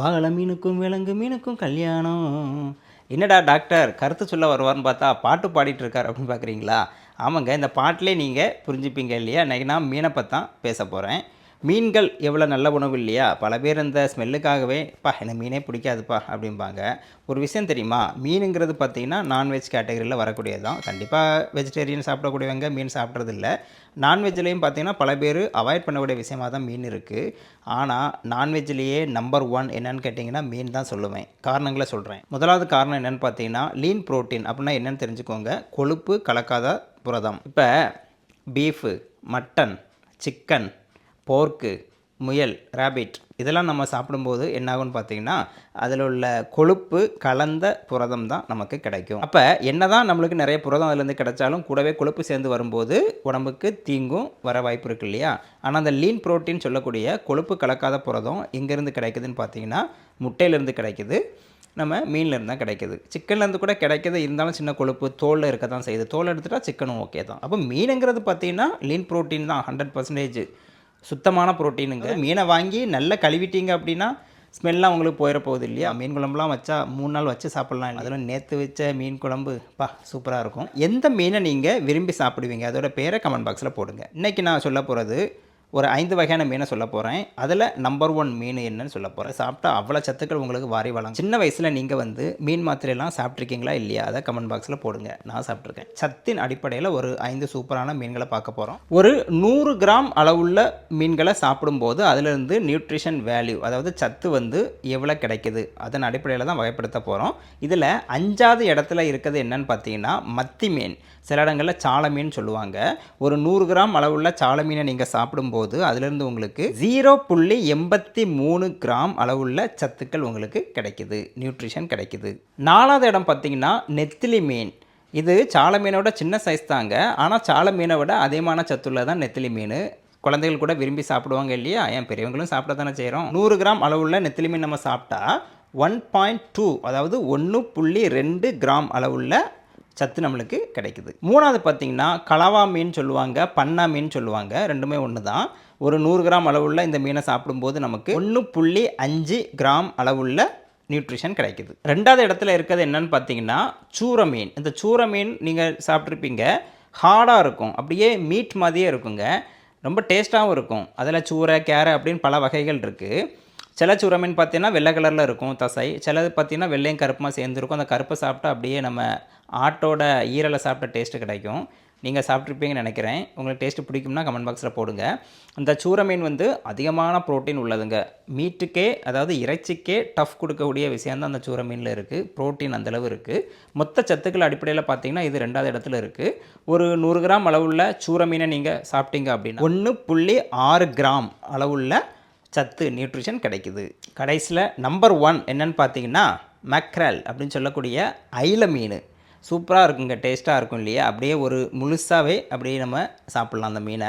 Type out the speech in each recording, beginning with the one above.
வாழை மீனுக்கும் விலங்கு மீனுக்கும் கல்யாணம். என்னடா டாக்டர் கருத்து சொல்ல வருவார்னு பார்த்தா பாட்டு பாடிட்டு இருக்கார் அப்படின்னு பார்க்குறீங்களா ஆமாங்க இந்த பாட்டிலே நீங்கள் புரிஞ்சுப்பீங்க இல்லையா? இன்றைக்கி நான் மீனை பற்றி தான் பேச போகிறேன் மீன்கள் எவ்வளோ நல்ல உணவு இல்லையா? பல பேர் இந்த ஸ்மெல்லுக்காகவே பா எனக்கு மீனே பிடிக்காதுப்பா அப்படிம்பாங்க. ஒரு விஷயம் தெரியுமா? மீனுங்கிறது பார்த்தீங்கன்னா நான்வெஜ் கேட்டகரியில் வரக்கூடியது தான். கண்டிப்பாக வெஜிடேரியன் சாப்பிடக்கூடியவங்க மீன் சாப்பிட்றதில்ல. நான்வெஜ்லேயும் பார்த்தீங்கன்னா பல பேர் அவாய்ட் பண்ணக்கூடிய விஷயமாக தான் மீன் இருக்குது ஆனால் நான்வெஜ்லேயே நம்பர் ஒன் என்னன்னு கேட்டிங்கன்னா மீன் தான் சொல்லுவேன். காரணங்களை சொல்கிறேன் முதலாவது காரணம் என்னென்னு பார்த்தீங்கன்னா லீன் புரோட்டீன் அப்படின்னா என்னென்னு தெரிஞ்சுக்கோங்க. கொழுப்பு கலக்காத புரதம். இப்போ பீஃபு மட்டன் சிக்கன் போர்க்கு முயல் ரேபிட் இதெல்லாம் நம்ம சாப்பிடும்போது என்னாகும்னு பார்த்தீங்கன்னா அதில் உள்ள கொழுப்பு கலந்த புரதம் தான் நமக்கு கிடைக்கும். அப்போ என்ன தான் நம்மளுக்கு நிறைய புரதம் அதுலேருந்து கிடைச்சாலும் கூடவே கொழுப்பு சேர்ந்து வரும்போது உடம்புக்கு தீங்கும் வர வாய்ப்பு இருக்கு இல்லையா? ஆனால் அந்த லீன் புரோட்டீன் சொல்லக்கூடிய கொழுப்பு கலக்காத புரதம் எங்கேருந்து கிடைக்குதுன்னு பார்த்தீங்கன்னா முட்டையிலேருந்து கிடைக்குது. நம்ம மீன்லேருந்து தான் கிடைக்கிது. சிக்கன்லேருந்து கூட கிடைக்கிது. இருந்தாலும் சின்ன கொழுப்பு தோலில் இருக்க தான் செய்யுது. தோல் எடுத்துகிட்டா சிக்கனும் ஓகே தான். அப்போ மீனுங்கிறது பார்த்தீங்கன்னா லீன் புரோட்டீன் தான். ஹண்ட்ரட் பர்சன்டேஜ் சுத்தமான புரோட்டீனுங்க. மீனை வாங்கி நல்லா கழுவிட்டீங்க அப்படின்னா ஸ்மெல்லாம் உங்களுக்கு போயிட போகுது இல்லையா? மீன் குழம்புலாம் வச்சா மூணு நாள் வச்சு சாப்பிட்லாம். அதில் நேற்று வச்ச மீன் குழம்பு பா சூப்பராக இருக்கும். எந்த மீனை நீங்கள் விரும்பி சாப்பிடுவீங்க? அதோட பேரை கமெண்ட் பாக்ஸில் போடுங்க. இன்றைக்கி நான் சொல்ல போகிறது ஒரு ஐந்து வகையான மீனை சொல்ல போகிறேன் அதில் நம்பர் ஒன் மீன் என்னன்னு சொல்ல போகிறேன் சாப்பிட்டா அவ்வளோ சத்துக்கள் உங்களுக்கு வாரி வளம் சின்ன வயசில் நீங்கள் வந்து மீன் மாத்திரையெல்லாம் சாப்பிட்ருக்கீங்களா இல்லையா? அதை கமெண்ட் பாக்ஸில் போடுங்க. நான் சாப்பிட்ருக்கேன் சத்தின் அடிப்படையில் ஒரு ஐந்து சூப்பரான மீன்களை பார்க்க போகிறோம் ஒரு நூறு கிராம் அளவுள்ள மீன்களை சாப்பிடும்போது அதிலிருந்து நியூட்ரிஷன் வேல்யூ அதாவது சத்து வந்து எவ்வளோ கிடைக்குது? அதன் அடிப்படையில் தான் வகைப்படுத்த போகிறோம் இதில் அஞ்சாவது இடத்துல இருக்கிறது என்னன்னு பார்த்தீங்கன்னா மத்தி மீன். சில இடங்களில் சால மீன் சொல்லுவாங்க. ஒரு நூறு கிராம் அளவுள்ள சால மீனை நீங்கள் சாப்பிடும்போது அதிலிருந்து உங்களுக்கு ஜீரோ புள்ளி எண்பத்தி மூணு கிராம் அளவுள்ள சத்துக்கள் உங்களுக்கு கிடைக்குது நியூட்ரிஷன் கிடைக்குது. நாலாவது இடம் பார்த்தீங்கன்னா நெத்திலி மீன். இது சால மீனோட சின்ன சைஸ் தாங்க. ஆனால் சால மீனை விட அதிகமான சத்துள்ள தான் நெத்திலி மீன். குழந்தைகள் கூட விரும்பி சாப்பிடுவாங்க இல்லையா? ஏன் பெரியவங்களும் சாப்பிட தானே செய்கிறோம் நூறு கிராம் அளவுள்ள நெத்திலி மீன் நம்ம சாப்பிட்டா ஒன் பாயிண்ட் டூ அதாவது ஒன்று புள்ளி ரெண்டு கிராம் அளவுள்ள சத்து நம்மளுக்கு கிடைக்குது. மூணாவது பார்த்தீங்கன்னா கலவா மீன் சொல்லுவாங்க பண்ணா மீன் சொல்லுவாங்க ரெண்டுமே ஒன்று தான். ஒரு நூறு கிராம் அளவுள்ள இந்த மீனை சாப்பிடும்போது நமக்கு ஒன்று புள்ளி அஞ்சு கிராம் அளவுள்ள நியூட்ரிஷன் கிடைக்குது. ரெண்டாவது இடத்துல இருக்கிறது என்னன்னு பார்த்தீங்கன்னா சூர மீன். இந்த சூர மீன் நீங்கள் சாப்பிட்ருப்பீங்க ஹார்டாக இருக்கும். அப்படியே மீட் மாதிரியே இருக்குங்க. ரொம்ப டேஸ்ட்டாகவும் இருக்கும். அதில் சூரை கேரை அப்படின்னு பல வகைகள் இருக்குது சில சுரமீன் பார்த்தீங்கன்னா வெள்ளை கலரில் இருக்கும் தசை. சிலது பார்த்தீங்கன்னா வெள்ளையும் கருப்புமாக சேர்ந்துருக்கும். அந்த கருப்பை சாப்பிட்டா அப்படியே நம்ம ஆட்டோட ஈரலை சாப்பிட்ட டேஸ்ட்டு கிடைக்கும். நீங்கள் சாப்பிட்ருப்பீங்கன்னு நினைக்கிறேன். உங்களுக்கு டேஸ்ட்டு பிடிக்கும்னா கமெண்ட் பாக்ஸில் போடுங்க. இந்த சூர மீன் வந்து அதிகமான புரோட்டீன் உள்ளதுங்க. மீட்டுக்கே அதாவது இறைச்சிக்கே டஃப் கொடுக்கக்கூடிய விஷயம் தான் அந்த சூர மீனில் இருக்குது ப்ரோட்டீன் அந்தளவு இருக்குது மொத்த சத்துக்கள் அடிப்படையில் பார்த்தீங்கன்னா இது ரெண்டாவது இடத்துல இருக்குது ஒரு நூறு கிராம் அளவுள்ள சூர மீனை நீங்கள் சாப்பிட்டீங்க அப்படின்னா ஒன்று புள்ளி ஆறு கிராம் அளவுள்ள சத்து நியூட்ரிஷன் கிடைக்குது. கடைசியில் நம்பர் ஒன் என்னென்னு பார்த்தீங்கன்னா மேக்ரல் அப்படின்னு சொல்லக்கூடிய ஐல மீன். சூப்பராக இருக்குங்க டேஸ்ட்டாக இருக்கும் இல்லையா? அப்படியே ஒரு முழுசாகவே அப்படியே நம்ம சாப்பிட்லாம் அந்த மீனை.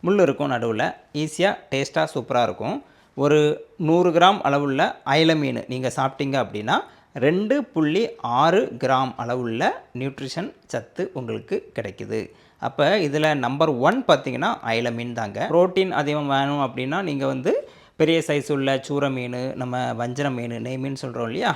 முள் இருக்கும் நடுவில் ஈஸியாக டேஸ்ட்டாக சூப்பராக இருக்கும். ஒரு நூறு கிராம் அளவுள்ள அயில மீன் நீங்கள் சாப்பிட்டீங்க அப்படின்னா ரெண்டு புள்ளி ஆறு கிராம் அளவுள்ள நியூட்ரிஷன் சத்து உங்களுக்கு கிடைக்குது. அப்போ இதில் நம்பர் ஒன் பார்த்தீங்கன்னா அயல மீன் தாங்க. ப்ரோட்டீன் அதிகம் வேணும் அப்படின்னா நீங்கள் வந்து பெரிய சைஸ் உள்ள சூர மீன் நம்ம வஞ்சர மீன் நெய் மீன் சொல்கிறோம் இல்லையா?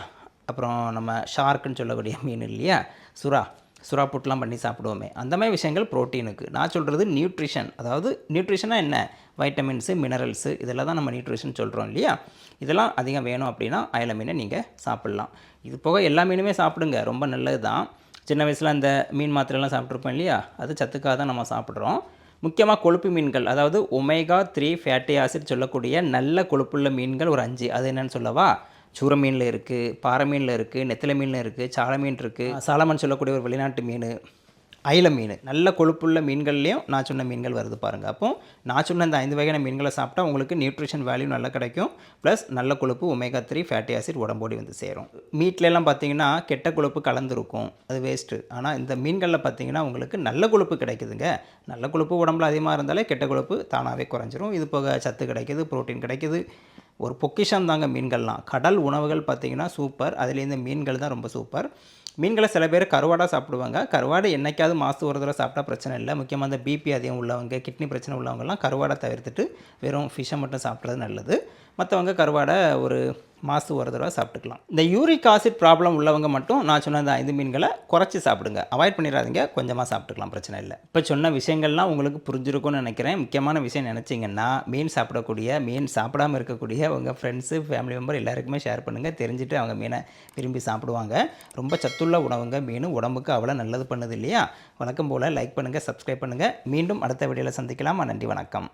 அப்புறம் நம்ம ஷார்க்குன்னு சொல்லக்கூடிய மீன் இல்லையா? சுறா சுறா புட்டுலாம் பண்ணி சாப்பிடுவோமே. அந்த மாதிரி விஷயங்கள் ப்ரோட்டீனுக்கு நான் சொல்கிறது நியூட்ரிஷன் அதாவது நியூட்ரிஷனாக என்ன? வைட்டமின்ஸு மினரல்ஸு இதெல்லாம் தான் நம்ம நியூட்ரிஷன் சொல்கிறோம் இல்லையா? இதெல்லாம் அதிகம் வேணும் அப்படின்னா அயல மீனை நீங்கள் சாப்பிட்லாம். இது போக எல்லா மீனுமே சாப்பிடுங்க. ரொம்ப நல்லது தான் சின்ன வயசில் அந்த மீன் மாத்திரைலாம் சாப்பிட்ருப்போம் இல்லையா? அது சத்துக்காக தான் நம்ம சாப்பிட்றோம். முக்கியமாக கொழுப்பு மீன்கள். அதாவது ஒமேகா த்ரீ ஃபேட்டி ஆசிட் சொல்லக்கூடிய நல்ல கொழுப்புள்ள மீன்கள் ஒரு அஞ்சு. அது என்னென்னு சொல்லவா? சூர மீனில் இருக்குது பாறை மீனில் இருக்குது நெத்தில மீனில் இருக்குது சால மீன் இருக்குது சாலமன் சொல்லக்கூடிய ஒரு வெளிநாட்டு மீன் அயில மீன் நல்ல கொழுப்புள்ள மீன்கள்லேயும் நான் சொன்ன மீன்கள் வருது பாருங்கள் அப்போ நான் சொன்ன இந்த ஐந்து வகையான மீன்களை சாப்பிட்டா உங்களுக்கு நியூட்ரிஷன் வேல்யூ நல்லா கிடைக்கும். ப்ளஸ் நல்ல கொழுப்பு ஒமேகா த்ரீ ஃபேட்டி ஆசிட் உடம்போடி வந்து சேரும். மீட்லலாம் பார்த்தீங்கன்னா கெட்ட கொழுப்பு கலந்துருக்கும். அது வேஸ்ட்டு ஆனால் இந்த மீன்களில் பார்த்தீங்கன்னா உங்களுக்கு நல்ல கொழுப்பு கிடைக்குதுங்க. நல்ல கொழுப்பு உடம்புல அதிகமாக இருந்தாலே கெட்ட கொழுப்பு தானாகவே குறைஞ்சிரும். இது போக சத்து கிடைக்கிது புரோட்டீன் கிடைக்கிது. ஒரு பொக்கிஷம் தாங்க மீன்கள்லாம். கடல் உணவுகள் பார்த்திங்கன்னா சூப்பர் அதுலேருந்து மீன்கள் தான் ரொம்ப சூப்பர் மீன்களை சில பேர் கருவாடாக சாப்பிடுவாங்க. கருவாடு என்னைக்காவது மாதம் ஒரு தடவை சாப்பிட்டா பிரச்சனை இல்லை. முக்கியமாக அந்த பிபி அதிகம் உள்ளவங்க கிட்னி பிரச்சனை உள்ளவங்கலாம் கருவாடை தவிர்த்துட்டு வெறும் ஃபிஷ்ஷை மட்டும் சாப்பிட்றது நல்லது. மற்றவங்க கருவாடை ஒரு மாதத்துக்கு ஒரு தடவை சாப்பிட்டுக்கலாம். இந்த யூரிக் ஆசிட் ப்ராப்ளம் உள்ளவங்க மட்டும் நான் சொன்ன இந்த ஐந்து மீன்களை குறைச்சி சாப்பிடுங்க. அவாய்ட் பண்ணிடாதீங்க. கொஞ்சமாக சாப்பிட்டுக்கலாம். பிரச்சனை இல்லை. இப்போ சொன்ன விஷயங்கள்லாம் உங்களுக்கு புரிஞ்சிருக்கும்னு நினைக்கிறேன். முக்கியமான விஷயம் நினச்சிங்கன்னா மீன் சாப்பிடக்கூடிய மீன் சாப்பிடாம இருக்கக்கூடிய உங்கள் ஃப்ரெண்ட்ஸு ஃபேமிலி மெம்பர் எல்லாருக்குமே ஷேர் பண்ணுங்கள் தெரிஞ்சுட்டு அவங்க மீனை விரும்பி சாப்பிடுவாங்க. ரொம்ப சத்துள்ள உணவுங்க. மீன் உடம்புக்கு அவ்வளோ நல்லது பண்ணுது இல்லையா? வழக்கம் போல். லைக் பண்ணுங்கள் சப்ஸ்கிரைப் பண்ணுங்கள் மீண்டும் அடுத்த வீடியோவில் சந்திக்கலாமா? நன்றி வணக்கம்.